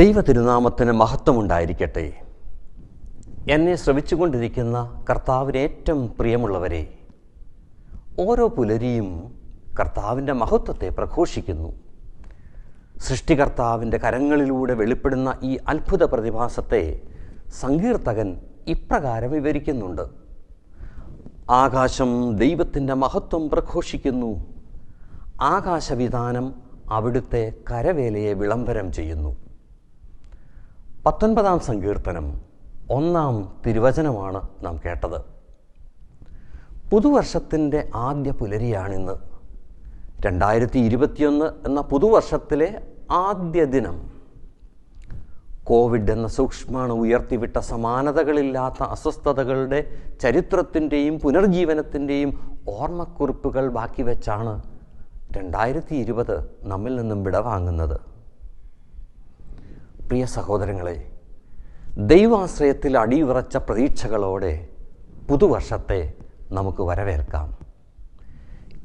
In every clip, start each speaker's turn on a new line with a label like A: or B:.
A: ദൈവ തിരുനാമത്തിന് മഹത്വമുണ്ടായിരിക്കട്ടെ. എന്നെ ശ്രവിച്ചുകൊണ്ടിരിക്കുന്ന കർത്താവിന് ഏറ്റവും പ്രിയമുള്ളവരെ ഓരോ പുലരിയും കർത്താവിന്റെ മഹത്വത്തെ പ്രഘോഷിക്കുന്നു. സൃഷ്ടികർത്താവിന്റെ കരങ്ങളിലൂടെ വെളിപ്പെടുന്ന ഈ അത്ഭുത പ്രതിഭാസത്തെ സങ്കീർത്തകൻ ഇപ്രകാരം വിവരിക്കുന്നുണ്ട്. ആകാശം ദൈവത്തിന്റെ മഹത്വം പ്രഘോഷിക്കുന്നു. ആകാശവിധാനം അവിടുത്തെ കരവേലയെ വിളംബരം ചെയ്യുന്നു. പത്തൊൻപതാം സങ്കീർത്തനം ഒന്നാം തിരുവചനമാണ് നാം കേട്ടത്. പുതുവർഷത്തിന്റെ ആദ്യ പുലരിയാണിന്ന്. രണ്ടായിരത്തി ഇരുപത്തിയൊന്ന് എന്ന പുതുവർഷത്തിലെ ആദ്യ ദിനം. കോവിഡ് എന്ന സൂക്ഷ്മാണു ഉയർത്തിവിട്ട സമാനതകളില്ലാത്ത അസ്വസ്ഥതകളുടെ ചരിത്രത്തിന്റെയും പുനർജീവനത്തിന്റെയും ഓർമ്മക്കുറിപ്പുകൾ ബാക്കി വെച്ചാണ് രണ്ടായിരത്തി ഇരുപത് നമ്മിൽ നിന്നും വിടവാങ്ങുന്നത്. പ്രിയ സഹോദരങ്ങളെ ദൈവാശ്രയത്തിൽ അടിയുറച്ച പ്രതീക്ഷകളോടെ പുതുവർഷത്തെ നമുക്ക് വരവേൽക്കാം.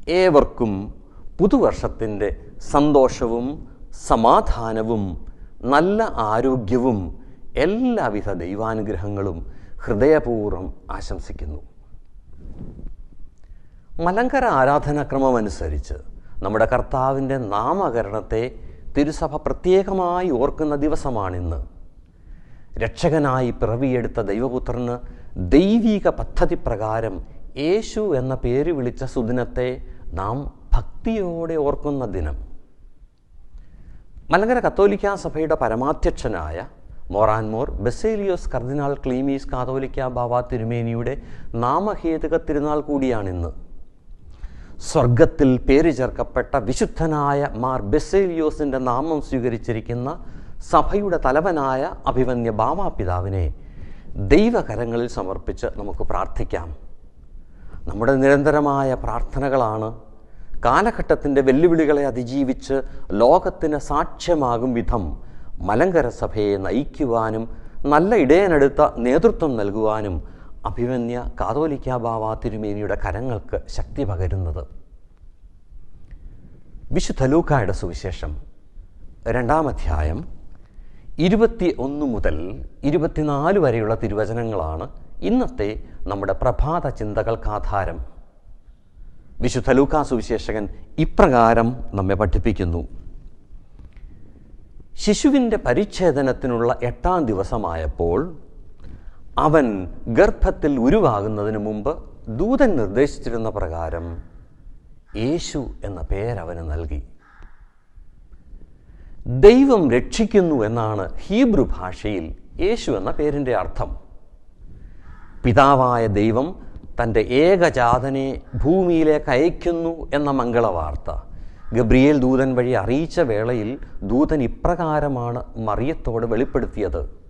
A: ഏവർക്കും പുതുവർഷത്തിന്റെ സന്തോഷവും സമാധാനവും നല്ല ആരോഗ്യവും എല്ലാവിധ ദൈവാനുഗ്രഹങ്ങളും ഹൃദയപൂർവം ആശംസിക്കുന്നു. മലങ്കര ആരാധനാക്രമം അനുസരിച്ച് നമ്മുടെ കർത്താവിന്റെ നാമകരണത്തെ തിരുസഭ പ്രത്യേകമായി ഓർക്കുന്ന ദിവസമാണിന്ന്. രക്ഷകനായി പിറവിയെടുത്ത ദൈവപുത്രന് ദൈവിക പദ്ധതി പ്രകാരം യേശു എന്ന പേര് വിളിച്ച സുദിനത്തെ നാം ഭക്തിയോടെ ഓർക്കുന്ന ദിനം. മലങ്കര കത്തോലിക്കാ സഭയുടെ പരമാധ്യക്ഷനായ മൊറാൻമോർ ബെസേലിയോസ് കർദിനാൾ ക്ലീമീസ് കാതോലിക്ക ബാബ തിരുമേനിയുടെ നാമഹേതുക തിരുനാൾ കൂടിയാണിന്ന്. സ്വർഗത്തിൽ പേര് ചേർക്കപ്പെട്ട വിശുദ്ധനായ മാർ ബെസേലിയോസിന്റെ നാമം സ്വീകരിച്ചിരിക്കുന്ന സഭയുടെ തലവനായ അഭിമന്യ ബാമാപിതാവിനെ ദൈവകരങ്ങളിൽ സമർപ്പിച്ച് നമുക്ക് പ്രാർത്ഥിക്കാം. നമ്മുടെ നിരന്തരമായ പ്രാർത്ഥനകളാണ് കാലഘട്ടത്തിന്റെ വെല്ലുവിളികളെ അതിജീവിച്ച് ലോകത്തിന് സാക്ഷ്യമാകും വിധം മലങ്കര സഭയെ നയിക്കുവാനും നല്ല ഇടയനെടുത്ത നേതൃത്വം നൽകുവാനും അഭിമന്യ കാതോലിക്ക ബാവ തിരുമേനിയുടെ കരങ്ങൾക്ക് ശക്തി പകരുന്നത്. വിശുദ്ധ ലൂക്കായുടെ സുവിശേഷം രണ്ടാം അധ്യായം ഇരുപത്തി ഒന്ന് മുതൽ ഇരുപത്തിനാല് വരെയുള്ള തിരുവചനങ്ങളാണ് ഇന്നത്തെ നമ്മുടെ പ്രഭാത ചിന്തകൾക്ക് ആധാരം വിശുദ്ധ ലൂക്കാ സുവിശേഷകൻ ഇപ്രകാരം നമ്മെ പഠിപ്പിക്കുന്നു. ശിശുവിന്റെ പരിച്ഛേദനത്തിനുള്ള എട്ടാം ദിവസമായപ്പോൾ അവൻ ഗർഭത്തിൽ ഉരുവാകുന്നതിന് മുമ്പ് ദൂതൻ നിർദ്ദേശിച്ചിരുന്ന പ്രകാരം യേശു എന്ന പേരവന് നൽകി. ദൈവം രക്ഷിക്കുന്നു എന്നാണ് ഹീബ്രു ഭാഷയിൽ യേശു എന്ന പേരിന്റെ അർത്ഥം. പിതാവായ ദൈവം തന്റെ ഏകജാതനെ ഭൂമിയിലേക്ക് അയക്കുന്നു എന്ന മംഗളവാർത്ത ഗബ്രിയേൽ ദൂതൻ വഴി അറിയിച്ച വേളയിൽ ദൂതൻ ഇപ്രകാരമാണ് മറിയത്തോട് വെളിപ്പെടുത്തിയത്.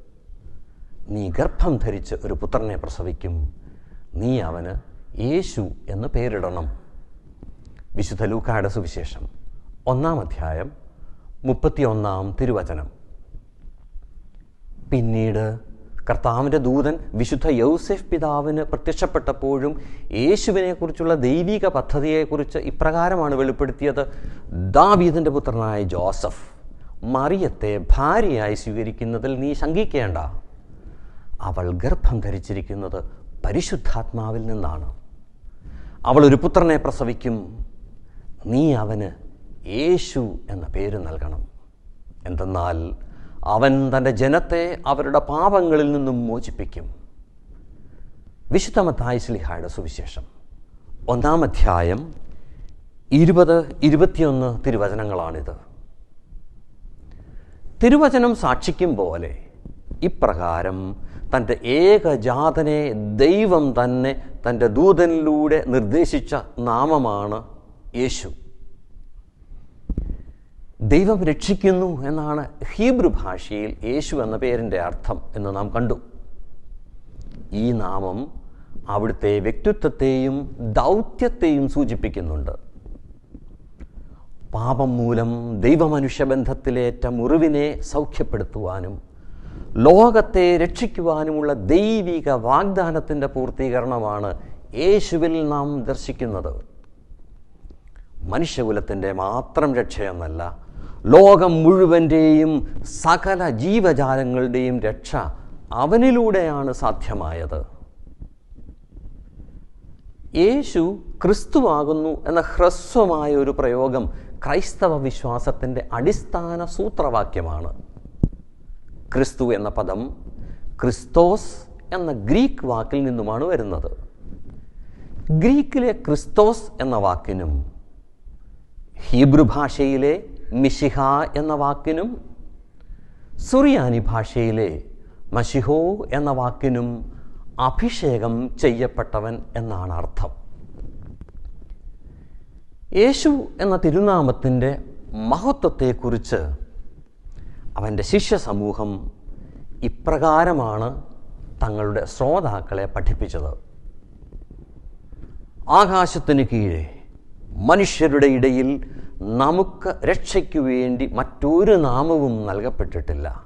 A: നീ ഗർഭം ധരിച്ച് ഒരു പുത്രനെ പ്രസവിക്കും. നീ അവന് യേശു എന്ന് പേരിടണം. വിശുദ്ധ ലൂക്കായുടെ സുവിശേഷം. ഒന്നാം അധ്യായം മുപ്പത്തിയൊന്നാം തിരുവചനം. പിന്നീട് കർത്താവിന്റെ ദൂതൻ വിശുദ്ധ യൗസെഫ് പിതാവിന് പ്രത്യക്ഷപ്പെട്ടപ്പോഴും യേശുവിനെക്കുറിച്ചുള്ള ദൈവിക പദ്ധതിയെക്കുറിച്ച് ഇപ്രകാരമാണ് വെളിപ്പെടുത്തിയത്. ദാവീദിന്റെ പുത്രനായ ജോസഫ് മറിയത്തെ ഭാര്യയായി സ്വീകരിക്കുന്നതിൽ നീ ശങ്കിക്കേണ്ട. അവൾ ഗർഭം ധരിച്ചിരിക്കുന്നത് പരിശുദ്ധാത്മാവിൽ നിന്നാണ്. അവൾ ഒരു പുത്രനെ പ്രസവിക്കും. നീ അവന് യേശു എന്ന പേര് നൽകണം. എന്തെന്നാൽ അവൻ തന്റെ ജനത്തെ അവരുടെ പാപങ്ങളിൽ നിന്നും മോചിപ്പിക്കും. വിശുദ്ധമത്തായ ശ്ലിഹായുടെ സുവിശേഷം. ഒന്നാം അധ്യായം ഇരുപത് ഇരുപത്തിയൊന്ന് തിരുവചനങ്ങളാണിത്. തിരുവചനം സാക്ഷിക്കും പോലെ ഇപ്രകാരം തന്റെ ഏകജാതനെ ദൈവം തന്നെ തന്റെ ദൂതനിലൂടെ നിർദ്ദേശിച്ച നാമമാണ് യേശു. ദൈവം രക്ഷിക്കുന്നു എന്നാണ് ഹീബ്രു ഭാഷയിൽ യേശു എന്ന പേരിന്റെ അർത്ഥം എന്ന് നാം കണ്ടു. ഈ നാമം അവിടുത്തെ വ്യക്തിത്വത്തെയും ദൗത്യത്തെയും സൂചിപ്പിക്കുന്നുണ്ട്. പാപം മൂലം ദൈവമനുഷ്യബന്ധത്തിലേറ്റ മുറിവിനെ സൗഖ്യപ്പെടുത്തുവാനും ലോകത്തെ രക്ഷിക്കുവാനുമുള്ള ദൈവിക വാഗ്ദാനത്തിന്റെ പൂർത്തീകരണമാണ് യേശുവിൽ നാം ദർശിക്കുന്നത്. മനുഷ്യകുലത്തിന്റെ മാത്രം രക്ഷയെന്നല്ല ലോകം മുഴുവന്റെയും സകല ജീവജാലങ്ങളുടെയും രക്ഷ അവനിലൂടെയാണ് സാധ്യമായത്. യേശു ക്രിസ്തുവാകുന്നു എന്ന ഹ്രസ്വമായ ഒരു പ്രയോഗം ക്രൈസ്തവ വിശ്വാസത്തിന്റെ അടിസ്ഥാന സൂത്രവാക്യമാണ്. ക്രിസ്തു എന്ന പദം ക്രിസ്തോസ് എന്ന ഗ്രീക്ക് വാക്കിൽ നിന്നുമാണ് വരുന്നത്. ഗ്രീക്കിലെ ക്രിസ്തോസ് എന്ന വാക്കിനും ഹീബ്രു ഭാഷയിലെ മിഷിഹ എന്ന വാക്കിനും സുറിയാനി ഭാഷയിലെ മഷിഹോ എന്ന വാക്കിനും അഭിഷേകം ചെയ്യപ്പെട്ടവൻ എന്നാണ് അർത്ഥം. യേശു എന്ന തിരുനാമത്തിന്റെ മഹത്വത്തെക്കുറിച്ച് അവന്റെ ശിഷ്യ സമൂഹം ഇപ്രകാരമാണ് തങ്ങളുടെ ശ്രോതാക്കളെ പഠിപ്പിച്ചത്. ആകാശത്തിന് കീഴെ മനുഷ്യരുടെ ഇടയിൽ നമുക്ക് രക്ഷയ്ക്ക് വേണ്ടി മറ്റൊരു നാമവും നൽകപ്പെട്ടിട്ടില്ല.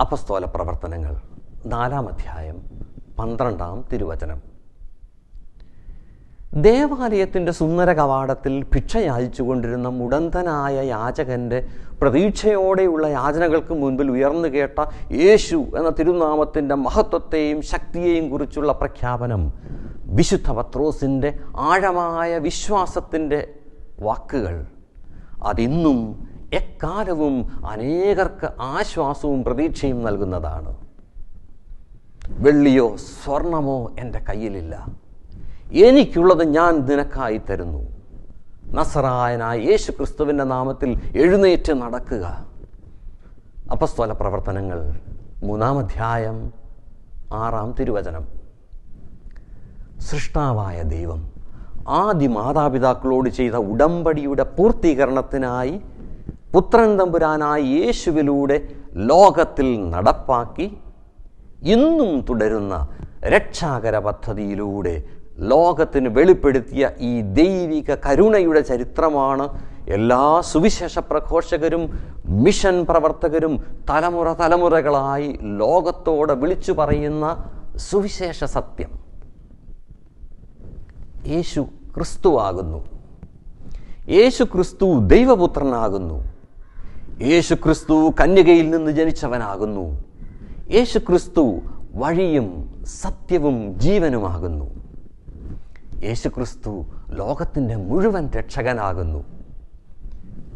A: അപസ്തോല പ്രവർത്തനങ്ങൾ നാലാം അധ്യായം പന്ത്രണ്ടാം തിരുവചനം. ദേവാലയത്തിന്റെ സുന്ദര കവാടത്തിൽ ഭിക്ഷയാചിച്ചു കൊണ്ടിരുന്ന മുടന്തനായ യാചകന്റെ പ്രതീക്ഷയോടെയുള്ള യാചനകൾക്ക് മുൻപിൽ ഉയർന്നു കേട്ട യേശു എന്ന തിരുനാമത്തിന്റെ മഹത്വത്തെയും ശക്തിയെയും കുറിച്ചുള്ള പ്രഖ്യാപനം വിശുദ്ധ പത്രോസിന്റെ ആഴമായ വിശ്വാസത്തിന്റെ വാക്കുകൾ. അതിന്നും എക്കാലവും അനേകർക്ക് ആശ്വാസവും പ്രതീക്ഷയും നൽകുന്നതാണ്. വെള്ളിയോ സ്വർണമോ എന്റെ കയ്യിലില്ല. എനിക്കുള്ളത് ഞാൻ നിനക്കായി തരുന്നു. നസറായനായ യേശു ക്രിസ്തുവിന്റെ നാമത്തിൽ എഴുന്നേറ്റ് നടക്കുക. അപസ്തോല പ്രവർത്തനങ്ങൾ മൂന്നാം അധ്യായം ആറാം തിരുവചനം. സൃഷ്ടാവായ ദൈവം ആദ്യ മാതാപിതാക്കളോട് ചെയ്ത ഉടമ്പടിയുടെ പൂർത്തീകരണത്തിനായി പുത്രൻ തമ്പുരാനായ യേശുവിലൂടെ ലോകത്തിൽ നടപ്പാക്കി ഇന്നും തുടരുന്ന രക്ഷാകര പദ്ധതിയിലൂടെ ലോകത്തിന് വെളിപ്പെടുത്തിയ ഈ ദൈവിക കരുണയുടെ ചരിത്രമാണ് എല്ലാ സുവിശേഷ പ്രഘോഷകരും മിഷൻ പ്രവർത്തകരും തലമുറ തലമുറകളായി ലോകത്തോട് വിളിച്ചു പറയുന്ന സുവിശേഷ സത്യം. യേശു ക്രിസ്തുവാകുന്നു യേശു ക്രിസ്തു ദൈവപുത്രനാകുന്നു. യേശു ക്രിസ്തു കന്യകയിൽ നിന്ന് ജനിച്ചവനാകുന്നു. യേശു ക്രിസ്തു വഴിയും സത്യവും ജീവനുമാകുന്നു. യേശു ക്രിസ്തു ലോകത്തിന്റെ മുഴുവൻ രക്ഷകനാകുന്നു.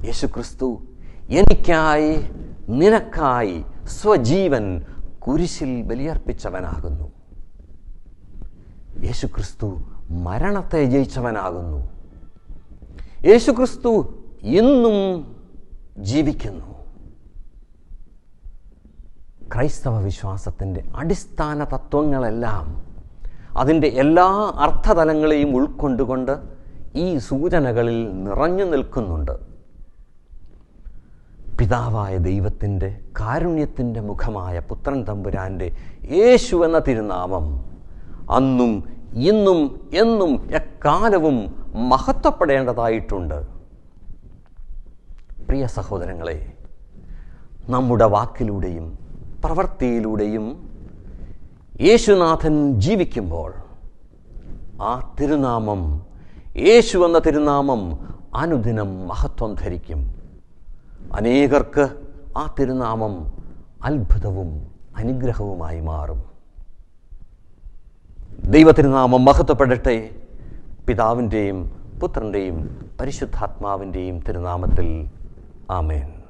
A: യേശുക്രിസ്തു എനിക്കായി നിനക്കായി സ്വജീവൻ കുരിശിൽ ബലിയർപ്പിച്ചവനാകുന്നു. യേശുക്രിസ്തു മരണത്തെ ജയിച്ചവനാകുന്നു. യേശുക്രിസ്തു ഇന്നും ജീവിക്കുന്നു. ക്രൈസ്തവ വിശ്വാസത്തിന്റെ അടിസ്ഥാന തത്വങ്ങളെല്ലാം അതിന്റെ എല്ലാ അർത്ഥതലങ്ങളെയും ഉൾക്കൊണ്ടുകൊണ്ട് ഈ സൂചനകളിൽ നിറഞ്ഞു നിൽക്കുന്നുണ്ട്. പിതാവായ ദൈവത്തിന്റെ കാരുണ്യത്തിന്റെ മുഖമായ പുത്രൻ തമ്പുരാന്റെ യേശു എന്ന തിരുനാമം അന്നും ഇന്നും എന്നും എക്കാലവും മഹത്വപ്പെടേണ്ടതായിട്ടുണ്ട്. പ്രിയ സഹോദരങ്ങളെ നമ്മുടെ വാക്കിലൂടെയും പ്രവൃത്തിയിലൂടെയും യേശുനാഥൻ ജീവിക്കുമ്പോൾ ആ തിരുനാമം യേശു എന്ന തിരുനാമം അനുദിനം മഹത്വം ധരിക്കും. അനേകർക്ക് ആ തിരുനാമം അത്ഭുതവും അനുഗ്രഹവുമായി മാറും. ദൈവത്തിരുനാമം മഹത്വപ്പെടട്ടെ. പിതാവിന്റെയും പുത്രന്റെയും പരിശുദ്ധാത്മാവിന്റെയും തിരുനാമത്തിൽ ആമേൻ.